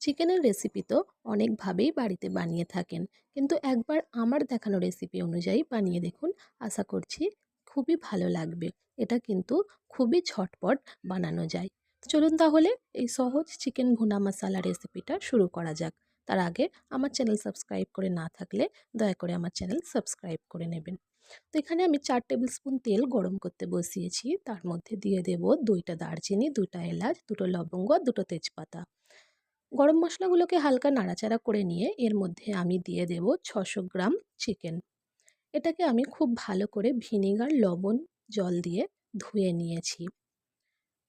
চিকেনের রেসিপি তো অনেকভাবেই বাড়িতে বানিয়ে থাকেন। কিন্তু একবার আমার দেখানো রেসিপি অনুযায়ী বানিয়ে দেখুন, আশা করছি খুবই ভালো লাগবে। এটা কিন্তু খুবই ঝটপট বানানো যায়। চলুন তাহলে এই সহজ চিকেন ভুনা মশালা রেসিপিটা শুরু করা যাক। তার আগে আমার চ্যানেল সাবস্ক্রাইব করে না থাকলে দয়া করে আমার চ্যানেল সাবস্ক্রাইব করে নেবেন। তো এখানে আমি চার টেবিল স্পুন তেল গরম করতে বসিয়েছি। তার মধ্যে দিয়ে দেব দুইটা দারচিনি দুটা এলাচ, দুটো লবঙ্গ, দুটো তেজপাতা। গরম মশলাগুলোকে হালকা নাড়াচাড়া করে নিয়ে এর মধ্যে আমি দিয়ে দেব ছশো গ্রাম চিকেন। এটাকে আমি খুব ভালো করে ভিনিগার, লবণ, জল দিয়ে ধুয়ে নিয়েছি।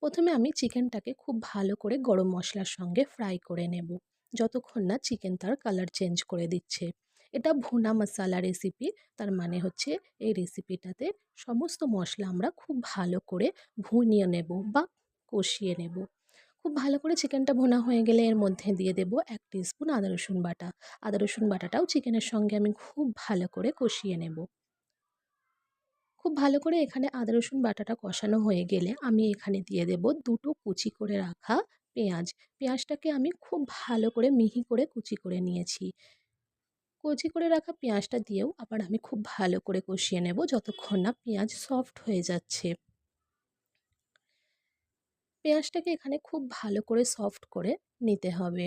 প্রথমে আমি চিকেনটাকে খুব ভালো করে গরম মশলার সঙ্গে ফ্রাই করে নেব, যতক্ষণ না চিকেন তার কালার চেঞ্জ করে দিচ্ছে। এটা ভুনা মশালা রেসিপি, তার মানে হচ্ছে এই রেসিপিটাতে সমস্ত মশলা আমরা খুব ভালো করে ভুনিয়ে নেব বা কষিয়ে নেব। খুব ভালো করে চিকেনটা ভোনা হয়ে গেলে এর মধ্যে দিয়ে দেবো এক স্পুন আদা রসুন বাটা। আদা রসুন বাটাটাও চিকেনের সঙ্গে আমি খুব ভালো করে কষিয়ে নেব। খুব ভালো করে এখানে আদা রসুন বাটাটা কষানো হয়ে গেলে আমি এখানে দিয়ে দেব দুটো কুচি করে রাখা পেঁয়াজ। পেঁয়াজটাকে আমি খুব ভালো করে মিহি করে কুচি করে নিয়েছি। কুচি করে রাখা পেঁয়াজটা দিয়েও আবার আমি খুব ভালো করে কষিয়ে নেব যতক্ষণ না পেঁয়াজ সফট হয়ে যাচ্ছে। পেঁয়াজটাকে এখানে খুব ভালো করে সফট করে নিতে হবে।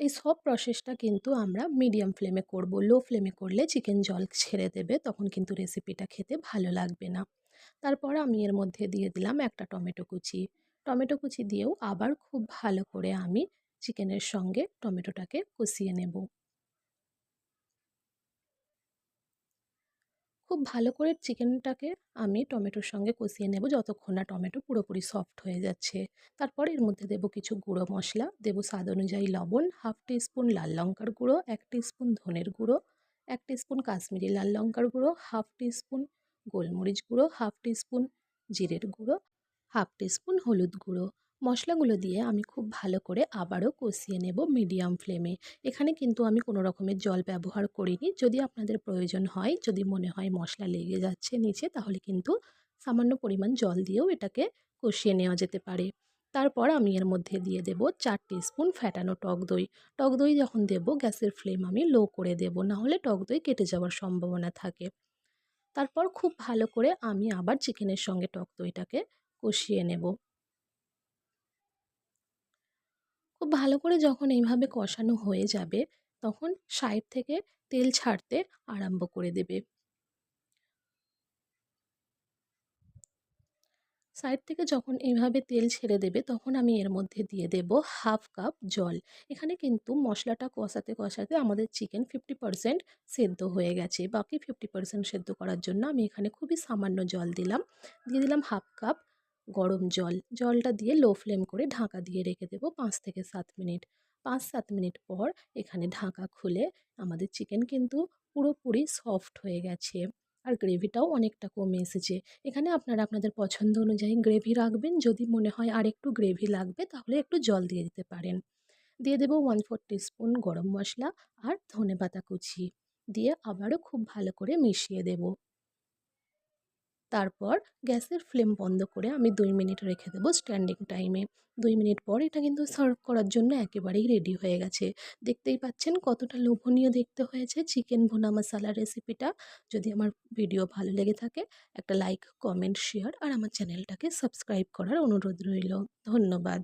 এই সব প্রসেসটা কিন্তু আমরা মিডিয়াম ফ্লেমে করব। লো ফ্লেমে করলে চিকেন জল ছেড়ে দেবে, তখন কিন্তু রেসিপিটা খেতে ভালো লাগবে না। তারপর আমি এর মধ্যে দিয়ে দিলাম একটা টমেটো কুচি। টমেটো কুচি দিয়েও আবার খুব ভালো করে আমি চিকেনের সঙ্গে টমেটোটাকে কষিয়ে নেব। খুব ভালো করে চিকেনটাকে আমি টমেটোর সঙ্গে কষিয়ে নেব যতক্ষণ না টমেটো পুরোপুরি সফট হয়ে যাচ্ছে। তারপর এর মধ্যে দেব কিছু গুঁড়ো মশলা, দেব স্বাদ অনুযায়ী লবণ, হাফ টিস্পুন লাল লঙ্কার গুঁড়ো, এক টিস্পুন ধনের গুঁড়ো, এক টিস্পুন কাশ্মীরি লাল লঙ্কার গুঁড়ো, হাফ টিস্পুন গোলমরিচ গুঁড়ো, হাফ টিস্পুন জিরের গুঁড়ো, হাফ টিস্পুন হলুদ গুঁড়ো। মশলাগুলো দিয়ে আমি খুব ভালো করে আবারও কষিয়ে নেব মিডিয়াম ফ্লেমে। এখানে কিন্তু আমি কোনো রকমের জল ব্যবহার করিনি। যদি আপনাদের প্রয়োজন হয়, যদি মনে হয় মশলা লেগে যাচ্ছে নিচে, তাহলে কিন্তু সামান্য পরিমাণ জল দিয়েও এটাকে কষিয়ে নেওয়া যেতে পারে। তারপর আমি এর মধ্যে দিয়ে দেব চার স্পুন ফ্যাটানো টক দই। টক দই যখন দেব, গ্যাসের ফ্লেম আমি লো করে দেব না হলে টক দই কেটে যাওয়ার সম্ভাবনা থাকে। তারপর খুব ভালো করে আমি আবার চিকেনের সঙ্গে টক দইটাকে কষিয়ে নেব। খুব ভালো করে যখন এইভাবে কষানো হয়ে যাবে, তখন সাইড থেকে তেল ছাড়তে আরম্ভ করে দেবে। সাইড থেকে যখন এইভাবে তেল ছেড়ে দেবে, তখন আমি এর মধ্যে দিয়ে দেব হাফ কাপ জল। এখানে কিন্তু মশলাটা কষাতে কষাতে আমাদের চিকেন ফিফটি পারসেন্ট সেদ্ধ হয়ে গেছে। বাকি ফিফটি পারসেন্ট সেদ্ধ করার জন্য আমি এখানে খুবই সামান্য জল দিলাম। দিয়ে দিলাম হাফ কাপ গরম জল। জলটা দিয়ে লো ফ্লেম করে ঢাকা দিয়ে রেখে দেবো পাঁচ থেকে সাত মিনিট। পাঁচ সাত মিনিট পর এখানে ঢাকা খুলে আমাদের চিকেন কিন্তু পুরোপুরি সফট হয়ে গেছে। আর গ্রেভিটাও অনেকটা কমে এসেছে। এখানে আপনারা আপনাদের পছন্দ অনুযায়ী গ্রেভি রাখবেন। যদি মনে হয় আর একটু গ্রেভি লাগবে তাহলে একটু জল দিয়ে দিতে পারেন। দিয়ে দেবো ওয়ান ফোর টিস্পুন গরম মশলা আর ধনে পাতা কুচি। দিয়ে আবারও খুব ভালো করে মিশিয়ে দেবো। তারপর গ্যাসের ফ্লেম বন্ধ করে আমি দুই মিনিট রেখে দেবো স্ট্যান্ডিং টাইমে। দুই মিনিট পর এটা কিন্তু সার্ভ করার জন্য একেবারেই রেডি হয়ে গেছে। দেখতেই পাচ্ছেন কতটা লোভনীয় দেখতে হয়েছে চিকেন ভুনা মশালা রেসিপিটা। যদি আমার ভিডিও ভালো লেগে থাকে, একটা লাইক, কমেন্ট, শেয়ার আর আমার চ্যানেলটাকে সাবস্ক্রাইব করার অনুরোধ রইল। ধন্যবাদ।